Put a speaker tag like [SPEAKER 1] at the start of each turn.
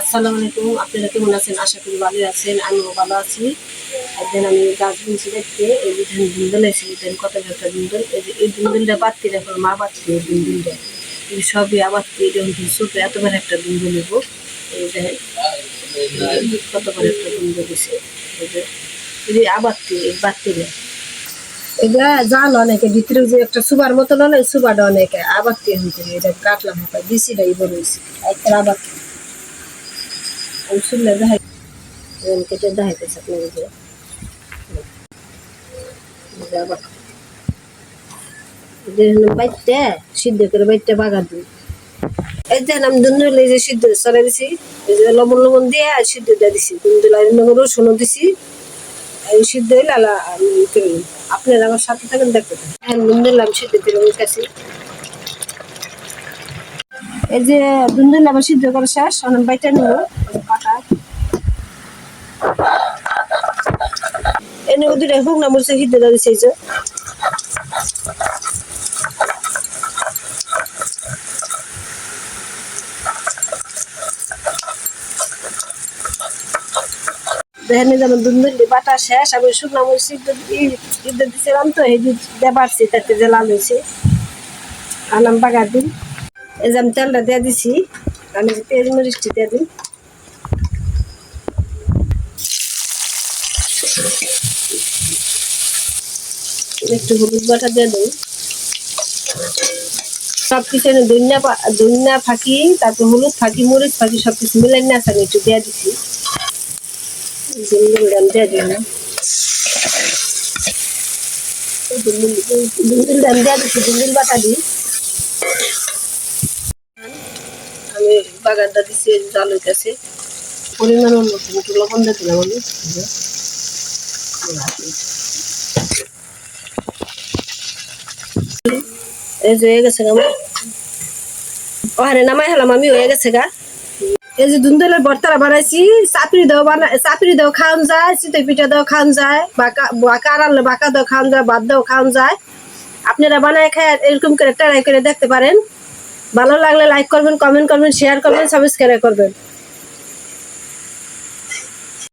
[SPEAKER 1] আসসালামু আলাইকুম। আপনারা কেমন আছেন? আশা করি ভালো আছেন। আমিও ভালো আছি। একদিন আমি গাছ দেখতে। এই যে ধান দুন্দল দেন কত একটা দুন্দল এই যে এই দুন্দলটা বাড়তি দেখো মা বাড়তি এই দুন্দলটা এই সবই আবার হচ্ছে ছোট, এত একটা দুন্দল নেব। এই দেখেন কত বড় একটা দিছে। এই যে, এই এটা জাল অনেকে, ভিতরে যে একটা সুবার মতো না এই সুবাটা অনেকে আবার তে হইতে কাটলাম হাতে বিসিটাই বড় হয়েছে। আবার আমি দেখাইতেছে আপনাকে যে। এই যে আবার বাইতে সিদ্ধ করে বাইতে বাগা দিই এই আমি দুন্দুল এই যে সিদ্ধ চলে দিছি, এই যে লবণ লবণ দিয়ে আর সিদ্ধ দিছি। আর রসুনও দিছি। এই সিদ্ধ হইলে আলা আমি। আপনারা আমার সাথে থাকেন দেখতে হ্যাঁ দুন্দুল আমি সিদ্ধ করে নিতেছি এই যে দুন্দুল আমার সিদ্ধ করা শেষ অনেক বাইটা নেব এনে দুটো হোক না মরছে, সিদ্ধ দিয়ে দিছে দেখেন যেমন দুন্দুলি বাটা শেষ, আমি শুকনা মরিচ সিদ্ধ দি- সিদ্ধ দিছিলাম তো, এই যে দেবারছি তাতে যে লাল হয়েছে। আনাম বাগার দিন এই যে আমি তেলটা দিয়ে দিছি, আমি পেঁয়াজ মরিচটি দিয়ে দিই। একটু হলুদ বাটা দিয়ে দিই সব কিছু ধনিয়া ধনিয়া ফাঁকি, তারপর হলুদ ফাঁকি, মরিচ ফাঁকি সব কিছু মিলাই না আমি একটু দিয়ে দিছি। দিয়ে দিই না দুন্দুল ডাল দিয়ে দিচ্ছি দুন্দুল বাটা দিই আমি বাগানটা দিচ্ছি এই যে জাল হইতেছে। পরিমাণ মতন একটু লবণ দিয়ে দিলাম আমি। এই যে। হয়ে গেছে আমার ওখানে নামাই হলাম হয়ে গেছে গা এই যে দুন্দলের বর্তারা বানাইছি চাপড়ি দেওয়া বানা চাপড়ি দেওয়া খাওয়ান যায় চিতই পিঠা দেওয়া খাওয়ান যায় বাঁকা বাঁকা আনলে বাঁকা দেওয়া খাওয়ান যায় বাদ দেওয়া খাওয়ান যায় আপনারা বানায় খায় এরকম করে ট্রাই করে দেখতে পারেন ভালো লাগলে লাইক করবেন কমেন্ট করবেন শেয়ার করবেন সাবস্ক্রাইব করবেন